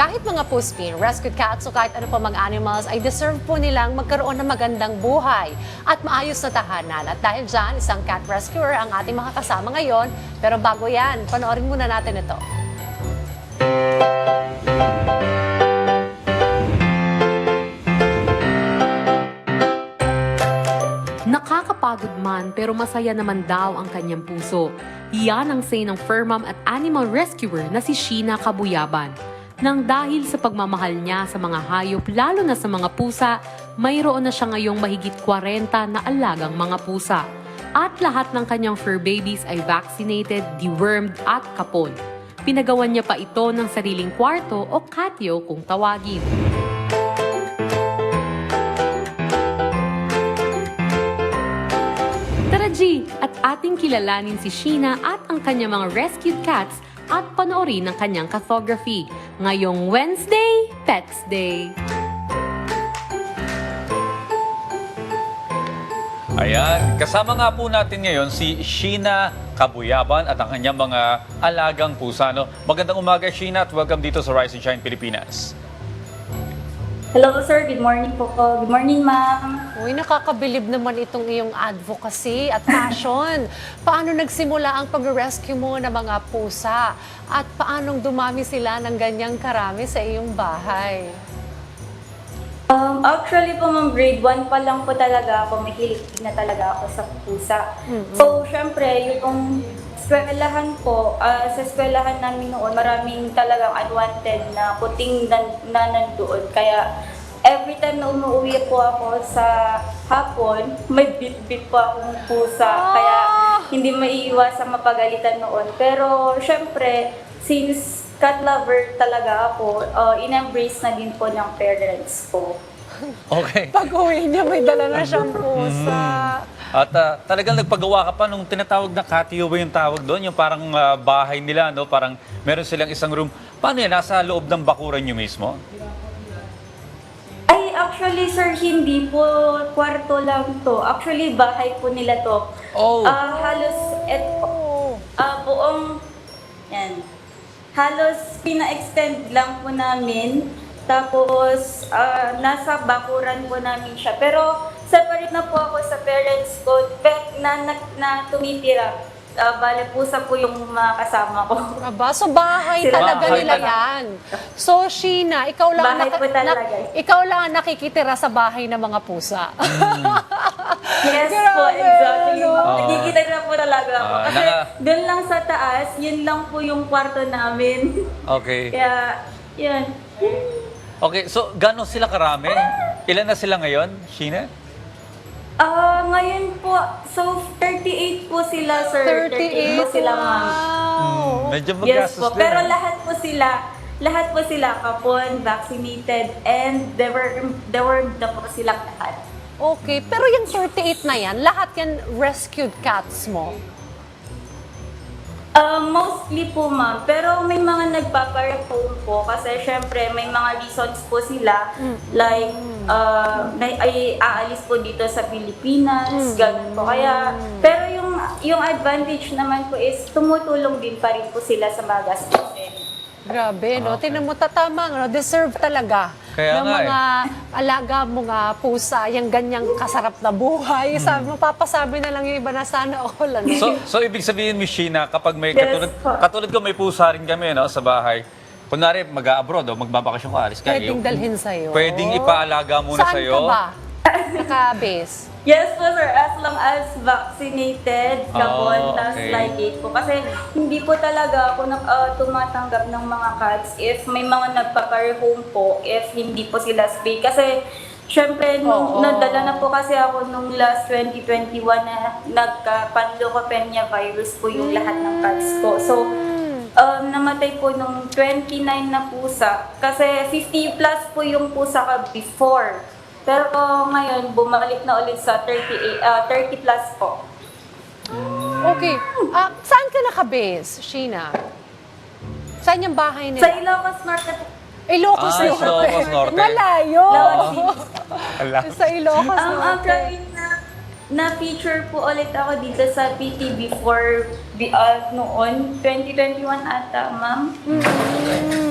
Kahit mga puspin, rescued cats o kahit ano pa mga animals ay deserve po nilang magkaroon ng magandang buhay at maayos na tahanan. At dahil dyan, isang cat rescuer ang ating mga kasama ngayon. Pero bago yan, panoorin muna natin ito. Nakakapagod man pero masaya naman daw ang kanyang puso. Iyan ang say ng fur at animal rescuer na si Sheena Kabuyaban. Nang dahil sa pagmamahal niya sa mga hayop lalo na sa mga pusa, mayroon na siya ngayong mahigit 40 na alagang mga pusa. At lahat ng kanyang fur babies ay vaccinated, dewormed at kapon. Pinagawan niya pa ito ng sariling kwarto o katyo kung tawagin. Tara G, at ating kilalanin si Sheena at ang kanyang mga rescued cats at panoorin ang kanyang cathography. Ngayong Wednesday, Pets Day. Ayan, kasama nga po natin ngayon si Sheena Kabuyaban at ang kanyang mga alagang pusa. No? Magandang umaga, Sheena, at welcome dito sa Rise and Shine Pilipinas. Hello sir, good morning po po. Good morning ma'am. Uy, nakakabilib naman itong iyong advocacy at passion. paano nagsimula ang pag-rescue mo ng mga pusa? At paanong dumami sila ng ganyang karami sa iyong bahay? Um, actually po ma'am, grade 1 pa lang po talaga ako, mahilig na talaga ako sa pusa. So syempre, yung eskwelahan po, ah, sa eskwelahan namin noon, maraming talagang unwanted na puting na, na nandoon. Kaya every time na umuwi po ako sa hapon, may bit-bit po akong pusa. Kaya hindi maiiwasang mapagalitan noon. Pero syempre, since cat lover talaga ako, uh, in-embrace na din po ng parents ko. Okay. Pag uwi niya, may dala na siyang pusa. At ah, talagang nagpagawa ka pa nung tinatawag na catio ba yung tawag doon? Yung parang ah, bahay nila, no? Parang meron silang isang room. Paano yan? Nasa loob ng bakuran nyo mismo? Ay, actually, sir, hindi po kwarto lang to. Actually, bahay po nila to. Oh. Ah, halos, et, ah, buong, yan. Halos, pina-extend lang po namin. Tapos, ah, nasa bakuran po namin siya. Pero, na po ako sa parents ko pe- na, na, na tumitira. Ah, bale, pusa po yung mga kasama ko. Aba, so bahay Sila- talaga Bahay nila yan. So, Sheena, ikaw lang, Bahay po talaga. ikaw lang ang nakikitira sa bahay ng mga pusa. Yes po, Grabe, exactly. no? Nakikita na po talaga ako. Ah, Kasi naka- doon lang sa taas, yun lang po yung kwarto namin. Okay. Kaya, yun. Okay, so gano'n sila karami? Ilan na sila ngayon, Sheena? Ah, ngayon po, so 38 po sila, sir. 38, po sila, ma'am. wow. Medyo Yes magastos po, din. pero ah. lahat po sila, lahat po sila kapon, vaccinated, and they were, they were na po silang lahat. Okay, pero yung 38 na yan, lahat yan rescued cats mo. Uh, mostly po ma'am, pero may mga nagpaparehome po kasi syempre may mga reasons po sila like uh, na, ay aalis po dito sa Pilipinas, ganun po. Kaya, pero yung yung advantage naman po is tumutulong din pa rin po sila sa mga gastusin. Grabe, no? Okay. Tinan mo, tatama, no? Deserve talaga Kaya ng nga eh. mga alaga mga pusa, yung ganyang kasarap na buhay. Sabi mo, papasabi na lang yung iba na sana all, ano? So, so ibig sabihin, Miss Sheena, kapag may Yes, katulad, po. katulad ko may pusa rin kami no, sa bahay, kunwari mag-abroad o magbabakasyon ka, alis ka, Pwedeng eh, dalhin sa'yo. Pwedeng ipaalaga muna Saan sa'yo. ka ba? Naka-base. Yes po sir, as long as vaccinated, Oh, kapon, it po. Kasi hindi po talaga ako na, uh, tumatanggap ng mga cats if may mga nagpa-home po, if hindi po sila spay. Kasi syempre, Oo. nung nadala na po kasi ako nung last 2021 na nagka-panlocopenia virus po yung lahat ng cats ko. So, um, namatay po nung 29 na pusa. Kasi 50 plus po yung pusa ka before. Pero ngayon, bumalik na ulit sa 38, ah, 30 plus po. Okay. Ah, saan ka naka-base, Sheena? Saan yung bahay Sa nila? Ilocos Norte po. Ilocos Ah, Norte. Ilocos Norte. Malayo. Ilocos. Sa Ilocos Ang Norte. actually na, na-feature po ulit ako dito sa PT before bi- ah, noon, 2021 ata, ma'am. Mm.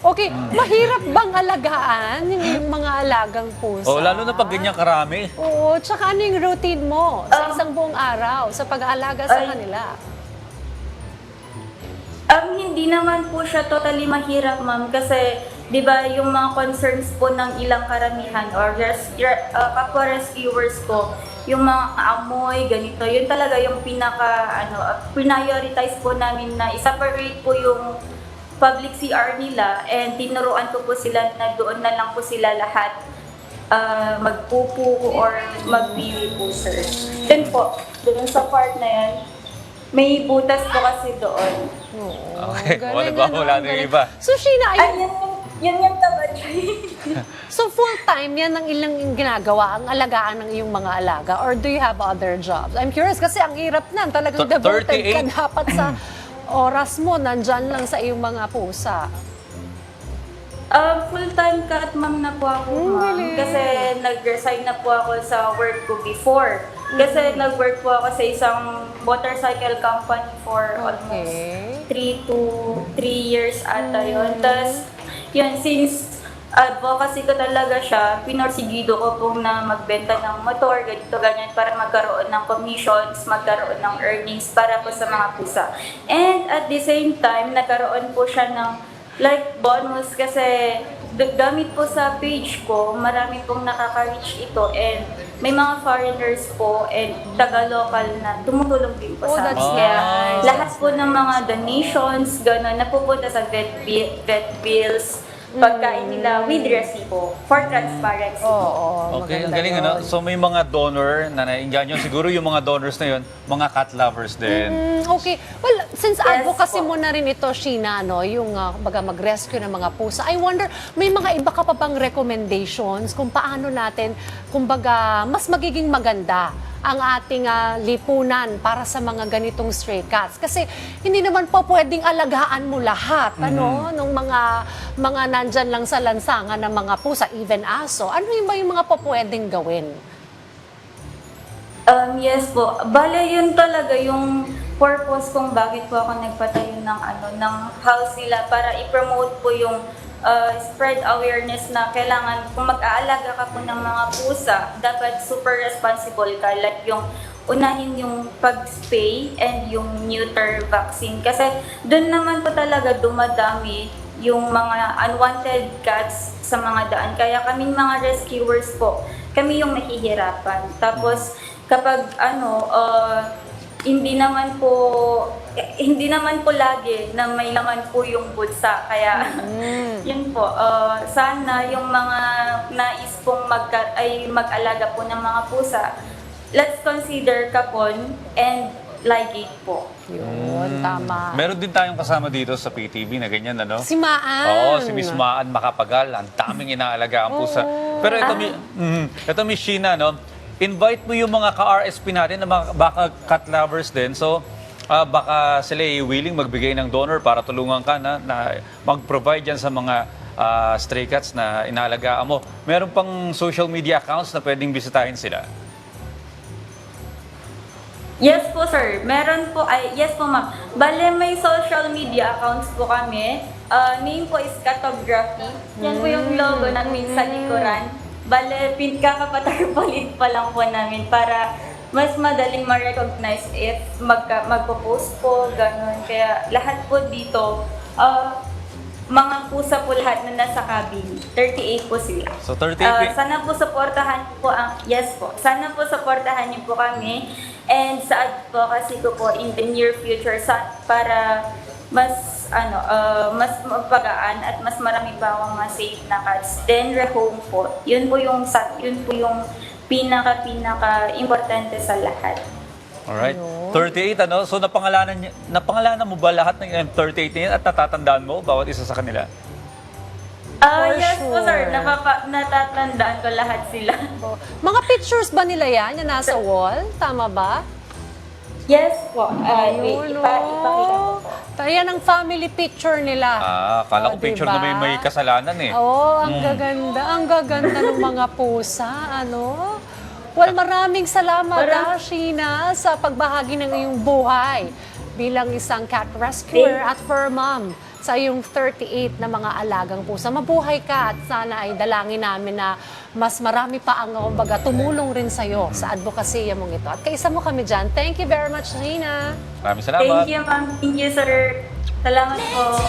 Okay, mahirap bang alagaan yung, mga alagang pusa? Oh, lalo na pag ganyan karami. Oo, tsaka ano yung routine mo sa Um, isang buong araw sa pag-aalaga sa ay- kanila? Um, hindi naman po siya totally mahirap, ma'am, kasi 'di ba yung mga concerns po ng ilang karamihan or res, re- uh, kapwa rescuers ko, yung mga amoy, ganito, yun talaga yung pinaka ano, uh, prioritize po namin na i-separate po yung public CR nila and tinuruan ko po sila na doon na lang po sila lahat uh, magpupo or magbiwi po, sir. Then po, doon sa part na yan, may butas po kasi doon. Oo, Okay, galing, wala ba? ano, galing. iba. So, Sheena, Ay, ayun, yun, yun yung tabad so full-time yan ang ilang yung ginagawa, ang alagaan ng iyong mga alaga? Or do you have other jobs? I'm curious kasi ang hirap na, talagang Th- devoted ka 38. dapat sa oras mo, nandyan lang sa iyong mga pusa. Um, full-time cut ma'am na po ako, Hmm, ma'am. galing. Kasi nag-resign na po ako sa work ko before. Kasi Hmm. nag-work po ako sa isang motorcycle company for almost Okay. 3 to 3 years ata Hmm. yun. Tapos, yun, since advocacy ko talaga siya, pinorsigido ko po na magbenta ng motor, ganito, ganyan, para magkaroon ng commissions, magkaroon ng earnings para po sa mga pusa. And at the same time, nagkaroon po siya ng like bonus kasi gamit po sa page ko, marami pong nakaka-reach ito and may mga foreigners po and taga-local na tumutulong din po Oh, sa amin. Kaya nice. lahat po ng mga donations, gano'n, napupunta sa vet, vet bills, pagkain nila with resibo for transparency. Oo, Okay, ang maganda galing yun. ano. So may mga donor na nainganyo. Siguro yung mga donors na yun, mga cat lovers din. Mm, okay. Well, since Yes advocacy po. mo na rin ito, Sheena, no, yung uh, baga mag-rescue ng mga pusa, I wonder, may mga iba ka pa bang recommendations kung paano natin, kumbaga, mas magiging maganda ang ating ah, lipunan para sa mga ganitong stray cats. Kasi hindi naman po pwedeng alagaan mo lahat, ano, nung mga mga nandyan lang sa lansangan ng mga pusa, even aso. Ano yung ba yung mga po pwedeng gawin? Um, yes po. Bale, yun talaga yung purpose kung bakit po ako nagpatayo ng ano ng house nila para i-promote po yung uh, spread awareness na kailangan kung mag-aalaga ka po ng mga pusa, dapat super responsible ka. Like yung unahin yung pag-spay and yung neuter vaccine. Kasi doon naman po talaga dumadami yung mga unwanted cats sa mga daan. Kaya kaming mga rescuers po, kami yung nahihirapan. Tapos kapag ano, uh, hindi naman po eh, hindi naman po lagi na may laman po yung bulsa. Kaya yun po, uh, sana yung mga nais pong mag ay mag-alaga po ng mga pusa, let's consider kapon and ligate po. Yun, tama. Meron din tayong kasama dito sa PTV na ganyan, ano? Si Maan. Oo, si Miss Maan Makapagal. Ang daming inaalagaan po sa... Pero ito, mi, mm, ito Miss Sheena, no? Invite mo yung mga ka-RSP natin na mga baka cat lovers din. So, ah, baka sila ay willing magbigay ng donor para tulungan ka na, na mag-provide yan sa mga ah, stray cats na inaalagaan mo. Meron pang social media accounts na pwedeng bisitahin sila. Yes po sir, meron po, ay, yes po ma'am. Bale, may social media accounts po kami. Uh, name po is Catography. Yan po yung logo namin sa likuran. Bale, pin kakapatarpalit pa lang po namin para mas madaling ma-recognize if magka, magpo-post po, ganun. Kaya lahat po dito, uh, mga pusa po lahat na nasa cabin. 38 po sila. So, 38 Ah, wi- sana po supportahan po ang yes po. Sana po supportahan niyo po kami and sa advocacy ko po in the near future sa para mas ano ah, mas mapagaan at mas marami pa akong mga safe na cats then rehome po. Yun po yung yun po yung pinaka pinaka importante sa lahat. Alright. 38, ano? So, napangalanan, niya- napangalanan mo ba lahat ng 38 na yan at natatandaan mo bawat isa sa kanila? Ah, For yes po sir, sure. Napapa, natatandaan ko lahat sila. Po. Mga pictures ba nila yan, yung nasa wall? Tama ba? Yes po. Ah, wait, Ayun, ipa, ipakita ko po. Kaya ng family picture nila. Ah, akala ko Oh, picture diba? na may, may kasalanan eh. Oo, ang gaganda. Ang gaganda ng mga pusa, ano? Well, maraming salamat, Maram- ah, Sheena, sa pagbahagi ng iyong buhay bilang isang cat rescuer at fur mom sa iyong 38 na mga alagang pusa. Mabuhay ka at sana ay dalangin namin na mas marami pa ang kumbaga, tumulong rin sa iyo sa advokasya mong ito. At kaisa mo kami dyan. Thank you very much, Gina. Maraming salamat. Thank you, ma'am. Thank you, sir. Salamat po.